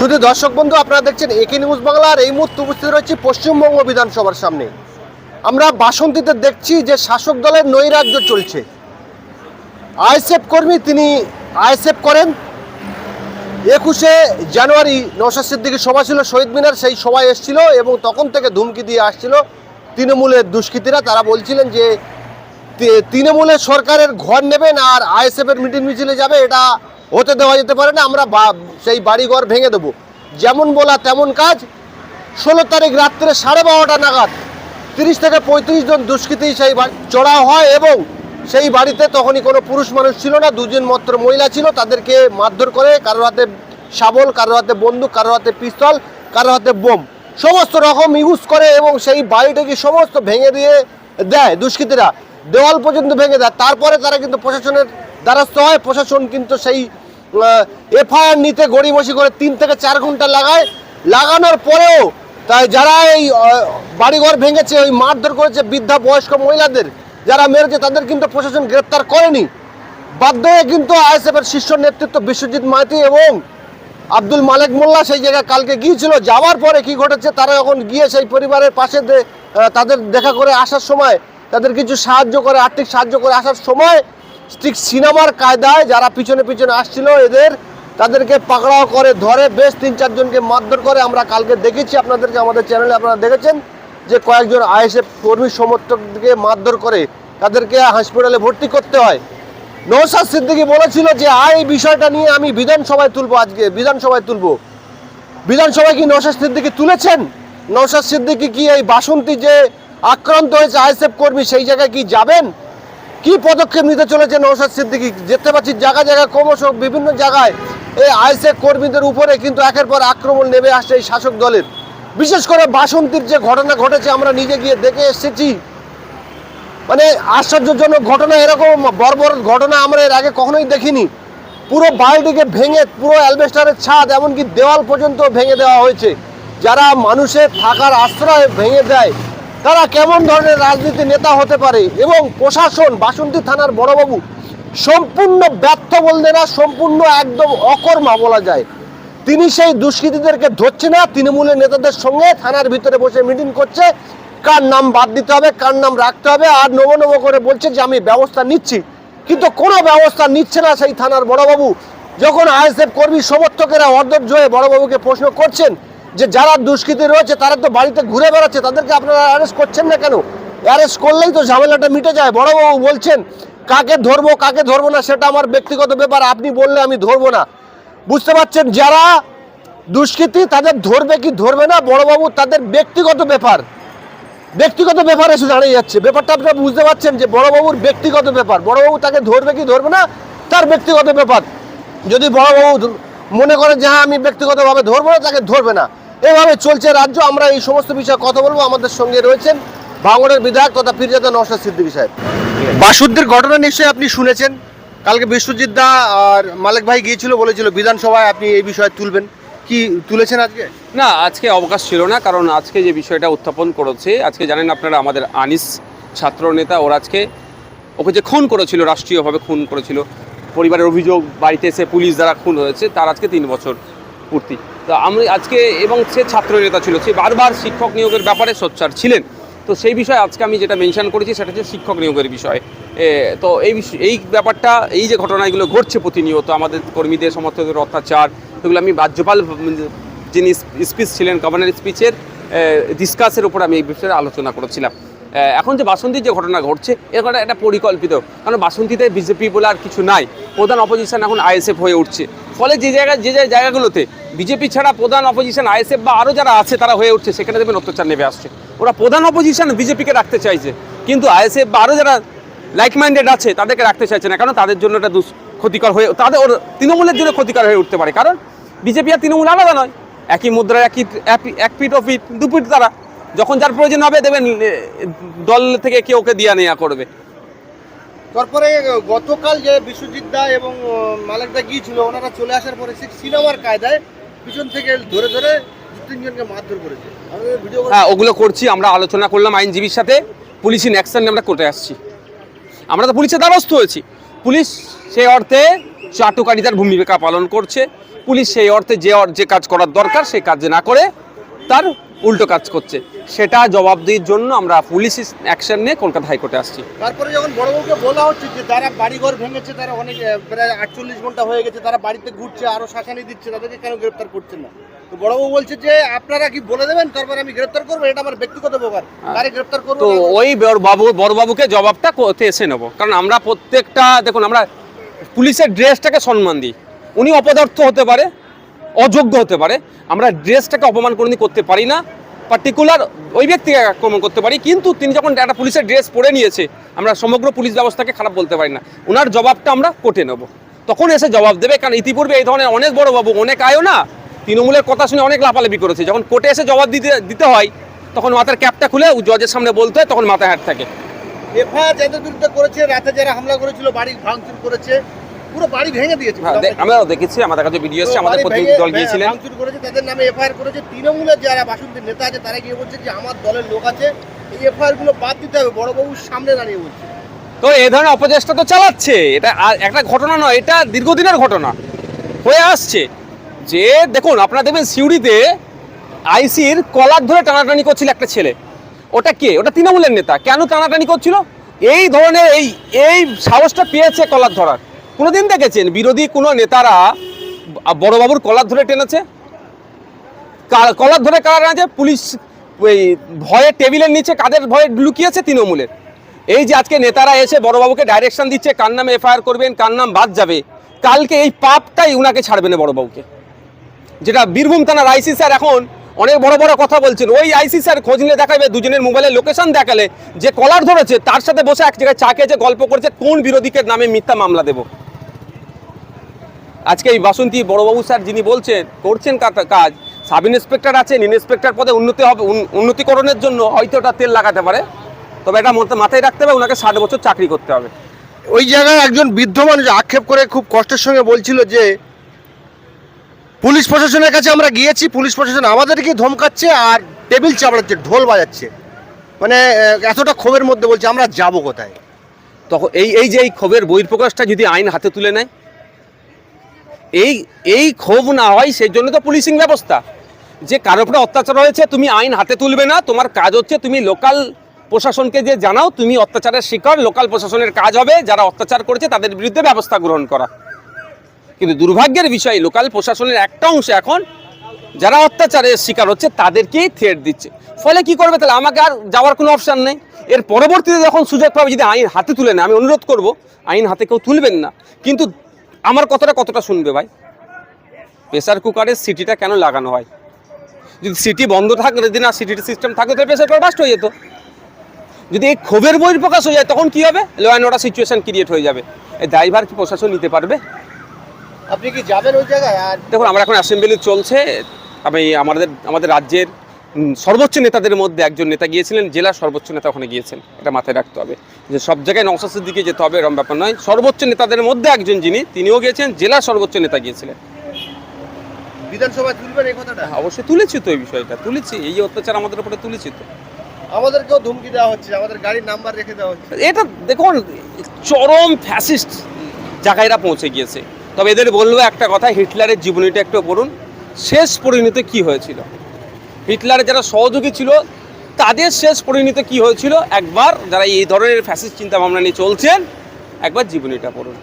শুধু দর্শক বন্ধু, আপনারা দেখছেন একে নিউজ বাংলার এই মুহূর্তে উপস্থিত রয়েছে পশ্চিমবঙ্গ বিধানসভার সামনে। আমরা বাসন্তীতে দেখছি যে শাসক দলের নৈরাজ্য চলছে। আইএসএফ কর্মী তিনি আইএসএফ করেন। একুশে জানুয়ারি নৌশাদ সিদ্দিকির সভা ছিল, শহীদ মিনার, সেই সভায় এসেছিল এবং তখন থেকে ধুমকি দিয়ে আসছিল তৃণমূলের দুষ্কৃতীরা। তারা বলছিলেন যে তৃণমূলের সরকারের ঘর নেবেন আর আইএসএফের মিটিং মিছিলে যাবে, এটা হতে দেওয়া যেতে পারে না, আমরা সেই বাড়িঘর ভেঙে দেবো। যেমন বলা তেমন কাজ। ষোলো তারিখ রাত্রে সাড়ে বারোটা নাগাদ তিরিশ থেকে পঁয়ত্রিশ জন দুষ্কৃতী সেই বাড়ি চড়া হয় এবং সেই বাড়িতে তখনই কোনো পুরুষ মানুষ ছিল না, দুজন মাত্র মহিলা ছিল। তাদেরকে মারধর করে, কারোর হাতে শাবল, কারোর হাতে বন্দুক, কারোর হাতে পিস্তল, কারোর হাতে বোম, সমস্ত রকম ইউজ করে এবং সেই বাড়িটাকে সমস্ত ভেঙে দিয়ে দেয় দুষ্কৃতীরা। দেওয়াল পর্যন্ত ভেঙে দেয়। তারপরে তারা কিন্তু প্রশাসনের দ্বারস্থ হয়। প্রশাসন কিন্তু সেই এফআইআর নিতে গড়িমসি করে তিন থেকে চার ঘণ্টা লাগায়। লাগানোর পরেও তাই যারা এই বাড়িঘর ভেঙেছে, ওই মারধর করেছে বৃদ্ধা বয়স্ক মহিলাদের, যারা মেরেছে, তাদের কিন্তু প্রশাসন গ্রেপ্তার করেনি। বাধ্য হয়ে কিন্তু আইএসএফ এর শীর্ষ নেতৃত্ব বিশ্বজিৎ মাইতি এবং আব্দুল মালেক মোল্লা সেই জায়গায় কালকে গিয়েছিল। যাওয়ার পরে কি ঘটেছে, তারা যখন গিয়ে সেই পরিবারের পাশে তাদের দেখা করে আসার সময়, তাদের কিছু সাহায্য করে, আর্থিক সাহায্য করে আসার সময় ঠিক সিনেমার কায়দায় যারা পিছনে পিছনে আসছিল, এদের তাদেরকে পাকড়াও করে ধরে বেশ তিন চারজনকে মারধর করে আমরা কালকে দেখেছি। আপনাদেরকে আমাদের চ্যানেলে আপনারা দেখেছেন যে কয়েকজন আইএসএফ কর্মী সমর্থককে মারধর করে তাদেরকে হাসপাতালে ভর্তি করতে হয়। নৌসাদ সিদ্দিকি বলেছিল যে আর এই বিষয়টা নিয়ে আমি বিধানসভায় তুলবো আজকে, বিধানসভায় তুলবো। বিধানসভায় কি নৌসাদ সিদ্দিকি তুলেছেন? নৌসাদ সিদ্দিকি কি এই বাসন্তী যে আক্রান্ত হয়েছে আইএসএফ কর্মী, সেই জায়গায় কি যাবেন? কি পদক্ষেপ নিতে চলেছে নৌসাদ সিদ্দিকি? যেতে পারছি জায়গা জায়গায় ক্রমশ বিভিন্ন জায়গায় এই আইএসএফ কর্মীদের উপরে কিন্তু একের পর আক্রমণ নেমে আসছে এই শাসক দলের। বিশেষ করে বাসন্তীর যে ঘটনা ঘটেছে, আমরা নিজে গিয়ে দেখে এসেছি। মানে আশ্চর্যজনক ঘটনা, এরকম বর্বর ঘটনা আমরা এর আগে কখনোই দেখিনি। পুরো বাড়িটিকে ভেঙে, পুরো অ্যালবেস্টারের ছাদ, এমনকি দেওয়াল পর্যন্ত ভেঙে দেওয়া হয়েছে। যারা মানুষের থাকার আশ্রয় ভেঙে দেয় তারা কেমন ধরনের রাজনীতি নেতা হতে পারে এবং প্রশাসন, বাসন্তী থানার বড়বাবু, সম্পূর্ণ ব্যর্থ বলতে না, সম্পূর্ণ একদম অকর্মা বলা যায়। তিনি সেই দুষ্কৃতীদেরকে ধরছে না, তৃণমূলের নেতাদের সঙ্গে থানার ভিতরে বসে মিটিং করছে। কার নাম বাদ দিতে হবে, কার নাম রাখতে হবে, আর নব নব করে বলছে যে, আমি ব্যবস্থা নিচ্ছি। কিন্তু কোনো ব্যবস্থা নিচ্ছে না সেই থানার বড়বাবু। যখন আইএসএফ কর্মী সমর্থকেরা অর্ধ হয়ে বড়বাবুকে প্রশ্ন করছেন যে যারা দুষ্কৃতি রয়েছে, তারা তো বাড়িতে ঘুরে বেড়াচ্ছে, তাদেরকে আপনারা অ্যারেস্ট করছেন না কেন? অ্যারেস্ট করলেই তো ঝামেলাটা মিটে যায়। বড়বাবু বলছেন, কাকে ধরবো কাকে ধরবো না, সেটা আমার ব্যক্তিগত ব্যাপার, আপনি বললে আমি ধরবো না। বুঝতে পারছেন? যারা দুষ্কৃতী, তাদের ধরবে কি ধরবে না বড়বাবু তাদের ব্যক্তিগত ব্যাপার। ব্যক্তিগত ব্যাপারে এসে দাঁড়িয়ে যাচ্ছে। ব্যাপারটা আপনারা বুঝতে পারছেন যে বড়বাবুর ব্যক্তিগত ব্যাপার। বড়বাবু তাকে ধরবে কি ধরবে না, তার ব্যক্তিগত ব্যাপার। যদি বড়বাবু মনে করে যে হ্যাঁ আমি ব্যক্তিগতভাবে ধরবো না, তাকে ধরবে না। এভাবে চলছে রাজ্য। আমরা এই সমস্ত বিষয়ে কথা বলব। আমাদের সঙ্গে রয়েছেন ভাঙড়ের বিধায়ক তথা পীরজাদা নওশাদ সিদ্দিকী সাহেব। বাসুদ্দের ঘটনা নিশ্চয়ই আপনি শুনেছেন। কালকে বিশ্বজিৎ দা আর মালিক ভাই গিয়েছিল, বলেছিল বিধানসভায় আপনি এই বিষয়ে তুলবেন। কি তুলেছেন আজকে? না, আজকে অবকাশ ছিল না, কারণ আজকে যে বিষয়টা উত্থাপন করেছে, আজকে জানেন আপনারা আমাদের আনিস ছাত্র নেতা ওর আজকে ওকে যে খুন করেছিল, রাষ্ট্রীয়ভাবে খুন করেছিল, পরিবারের অভিযোগ, বাড়িতে এসে পুলিশ দ্বারা খুন হয়েছে, তার আজকে তিন বছর। পূর্তি তো আমি আজকে এবং সে ছাত্র নেতা ছিল, সে বারবার শিক্ষক নিয়োগের ব্যাপারে সোচ্চার ছিলেন। তো সেই বিষয়ে আজকে আমি যেটা মেনশন করেছি সেটা হচ্ছে শিক্ষক নিয়োগের বিষয়। তো এই এই ব্যাপারটা, এই যে ঘটনাগুলো ঘটছে প্রতিনিয়ত, আমাদের কর্মীদের, সমর্থকদের অত্যাচার, এগুলো আমি রাজ্যপাল যিনি স্পিচ ছিলেন গভর্নর স্পিচের ডিসকাসের উপর আমি এই বিষয়ে আলোচনা করেছিলাম। এখন যে বাসন্তীর যে ঘটনা ঘটছে ঘটনা একটা পরিকল্পিত, কারণ বাসন্তীতে বিজেপি বলে আর কিছু নাই। প্রধান অপোজিশন এখন আইএসএফ হয়ে উঠছে। ফলে যে জায়গায় যে জায়গাগুলোতে বিজেপি ছাড়া প্রধান অপোজিশন আইএসএফ বা আরও যারা আছে, তারা হয়ে উঠছে। সেখানে দেখবেন অত্যাচার নেমে আসছে। ওরা প্রধান অপোজিশন বিজেপিকে রাখতে চাইছে। কিন্তু আইএসএফ বা আরও যারা লাইক মাইন্ডেড আছে, তাদেরকে রাখতে চাইছে না। কারণ তাদের জন্য এটা ক্ষতিকর হয়ে, তাদের ওর তৃণমূলের জন্য ক্ষতিকর হয়ে উঠতে পারে। কারণ বিজেপি আর তৃণমূল আলাদা নয়। একই মুদ্রার একই এক- পিঠ ও পিঠ, দু পিঠ তারা। যখন যার প্রয়োজন হবে দেবেন দল থেকে কেউ ওকে দিয়া নেয়া করবে। তারপরে গতকাল যে বিশ্বজিৎ দা এবং মালিক দা গিয়েছিল, ওনারা চলে আসার পরে সিনেমার কায়দায় পিছন থেকে ধরে ধরে তিনজনকে মারধর করেছে। হ্যাঁ ওগুলো করছি, আমরা আলোচনা করলাম আইনজীবীর সাথে। পুলিশ ইন অ্যাকশন আমরা কোর্টে আসছি। আমরা তো পুলিশের দ্বারস্থ হয়েছি। পুলিশ সেই অর্থে চাটুকারিতার ভূমিকা পালন করছে। পুলিশ সেই অর্থে যে যে কাজ করার দরকার, সেই কাজ না করে তার উল্টো কাজ করছে। সেটা জবাবদিহির জন্য আমরা পুলিশ অ্যাকশন নিয়ে কলকাতা হাইকোর্টে আসছি। তারপরে যখন বড়বাবুকে বলা হচ্ছে যে যারা বাড়িঘর ভেঙেছে তারা অনেক প্রায় আটচল্লিশ ঘণ্টা হয়ে গেছে তারা বাড়িতে ঘুরছে আরও শাসানি দিচ্ছে তাদেরকে কেন গ্রেপ্তার করছে না? তো বড়বাবু বলছে যে আপনারা কি বলে দেবেন? তারপরে আমি গ্রেপ্তার করব এটা আমার ব্যক্তিগত ব্যাপার। তারে গ্রেপ্তার করব তো। ওই বড় বাবু বড়বাবুকে জবাবটা করতে এসে নেব। কারণ আমরা প্রত্যেকটা দেখুন আমরা পুলিশের ড্রেসটাকে সম্মান দিই। উনি অপদার্থ হতে পারে অযোগ্য হতে পারে। আমরা ড্রেসটাকে অপমান কোনোদিন করতে পারি না। পার্টিকুলার ওই ব্যক্তিকে আক্রমণ করতে পারি। কিন্তু তিনি যখন একটা পুলিশের ড্রেস পরে নিয়েছে, আমরা সমগ্র পুলিশ ব্যবস্থাকে খারাপ বলতে পারি না। ওনার জবাবটা আমরা কোর্টে নেব। তখন এসে জবাব দেবে। কারণ ইতিপূর্বে এই ধরনের অনেক বড় বাবু, অনেক আয়ও না, তৃণমূলের কথা শুনে অনেক লাফালাফি করেছে। যখন কোর্টে এসে জবাব দিতে দিতে হয়, তখন মাথার ক্যাপটা খুলে জজের সামনে বলতে হয়, তখন মাথায় হাত থাকে। এফআইআর যাদের বিরুদ্ধে করেছে, রাতে যারা হামলা করেছিল, বাড়ি ভাঙচুর করেছে পুরো বাড়ি ভেঙে দিয়েছে। হ্যাঁ, আমরাও দেখেছি আমাদের কাছে ভিডিও এসেছে আমাদের প্রতিনিধি দল গিয়েছিলেন। ভাঙচুর করেছে তাদের নামে এফআইআর করেছে তৃণমূলের যারা বাসন্তীর নেতা আছে তারা গিয়ে বলছে যে আমার দলের লোক আছে এই এফআইআরগুলো বাদ দিতে হবে বড়বাবুর সামনে দাঁড়িয়ে বলছে। তো এই ধরনের অপচেষ্টা তো চালাচ্ছে। এটা একটা ঘটনা নয় এটা দীর্ঘদিনের ঘটনা। হয়ে আসছে যে দেখুন আপনারা দেখবেন সিউড়িতে আইসির কলার ধরে টানাটানি করছিল একটা ছেলে। ওটা কে? ওটা তৃণমূলের নেতা। কেন টানাটানি করছিল? এই ধরনের এই এই সাহসটা পেয়েছে কলার ধরার। কোনোদিন দেখেছেন বিরোধী কোনো নেতারা বড়বাবুর কলার ধরে টেনেছে? কলার ধরে কারা আছে পুলিশ, ওই ভয়ে টেবিলের নিচে কাদের ভয়ে লুকিয়েছে তৃণমূলের? এই যে আজকে নেতারা এসে বড়বাবুকে ডাইরেকশন দিচ্ছে, কার নামে এফআইআর করবেন, কার নাম বাদ যাবে, কালকে এই পাপটাই উনাকে ছাড়বে না বড়বাবুকে। যেটা বীরভূম থানার আইসি স্যার এখন অনেক বড় বড় কথা বলছেন, ওই আইসি স্যার খোঁজ নিয়ে দেখাবে, দুজনের মোবাইলের লোকেশন দেখালে, যে কলার ধরেছে, তার সাথে বসে এক জায়গায় চা খেয়েছে গল্প করছে, কোন বিরোধীকে নামে মিথ্যা মামলা দেব? আজকে এই বাসন্তী বড়বাবু স্যার যিনি বলছেন করছেন কাজ সাব ইন্সপেক্টর আছেন ইন্সপেক্টর পদে উন্নতি হবে উন- উন্নতিকরণের জন্য হয়তো ওটা তেল লাগাতে পারে। তবে এটা মাথায় রাখতে হবে ওনাকে ষাট বছর চাকরি করতে হবে। ওই জায়গায় একজন বৃদ্ধ মানুষ আক্ষেপ করে খুব কষ্টের সঙ্গে বলছিল যে পুলিশ প্রশাসনের কাছে আমরা গিয়েছি পুলিশ প্রশাসন আমাদেরকে ধমকাচ্ছে আর টেবিল চাপড়াচ্ছে ঢোল বাজাচ্ছে। মানে এতটা ক্ষোভের মধ্যে বলছে আমরা যাব কোথায়? তখন এই এই যে এই ক্ষোভের বহির্প্রকাশটা যদি আইন হাতে তুলে নেয় এই এই ক্ষোভ না হয় সেই জন্য তো পুলিশিং ব্যবস্থা। যে কারোর উপরে অত্যাচার হয়েছে, তুমি আইন হাতে তুলবে না, তোমার কাজ হচ্ছে তুমি লোকাল প্রশাসনকে যে জানাও, তুমি অত্যাচারের শিকার লোকাল প্রশাসনের কাজ হবে, যারা অত্যাচার করেছে, তাদের বিরুদ্ধে ব্যবস্থা গ্রহণ করা। কিন্তু দুর্ভাগ্যের বিষয় লোকাল প্রশাসনের একটা অংশ এখন, যারা অত্যাচারের শিকার হচ্ছে, তাদেরকেই থ্রেট দিচ্ছে। ফলে কি করবে তাহলে? আমাকে আর যাওয়ার কোনো অপশান নেই। এর পরবর্তীতে যখন সুযোগ পাবে, যদি আইন হাতে তুলে নেয়, আমি অনুরোধ করব, আইন হাতে কেউ তুলবেন না। কিন্তু আমার কথাটা কতটা শুনবে ভাই? প্রেসার কুকারের সিটিটা কেন লাগানো হয়? যদি সিটি বন্ধ থাকলে যদি না সিটির সিস্টেম থাকতো তাহলে প্রেসার কুকার বাস্ট হয়ে যেত। যদি এই ক্ষোভের বহির্প্রকাশ হয়ে যায় তখন কি হবে? Law and order situation create হয়ে যাবে। এই ড্রাইভার কি প্রশাসন নিতে পারবে? আপনি কি যাবেন ওই জায়গায়? আর দেখুন আমরা এখন অ্যাসেম্বলি চলছে। আমি আমাদের আমাদের রাজ্যের সর্বোচ্চ নেতাদের মধ্যে একজন নেতা গিয়েছিলেন জেলার সর্বোচ্চ নেতা ওখানে গিয়েছেন। এটা মাথায় রাখতে হবে। যে সব জায়গায় নওশাসের দিকে যেতে হবে এরম ব্যাপার নয়। সর্বোচ্চ নেতাদের মধ্যে একজন যিনি তিনিও গিয়েছেন জেলার সর্বোচ্চ নেতা গিয়েছিলেন। বিধানসভায় তুলবেন এই কথাটা? অবশ্যই তুলেছি তো এই বিষয়টা। তুলেছি। এই অত্যাচার আমাদের উপরে তুলেছি তো। আমাদেরকেও ধমকি দেওয়া হচ্ছে আমাদের গাড়ির নাম্বার রেখে দেওয়া হচ্ছে। এটা দেখুন চরম ফ্যাসিস্ট জায়গায় এরা পৌঁছে গিয়েছে। তবে এদের বলব একটা কথা হিটলারের জীবনীটা একটু পড়ুন। শেষ পরিণতি কি হয়েছিল? হিটলারের যারা সহযোগী ছিল, তাদের শেষ পরিণতি কি হয়েছিল? একবার যারা এই ধরনের ফ্যাসিস্ট চিন্তা ভাবনা নিয়ে চলছেন, একবার জীবনীটা পড়ুন।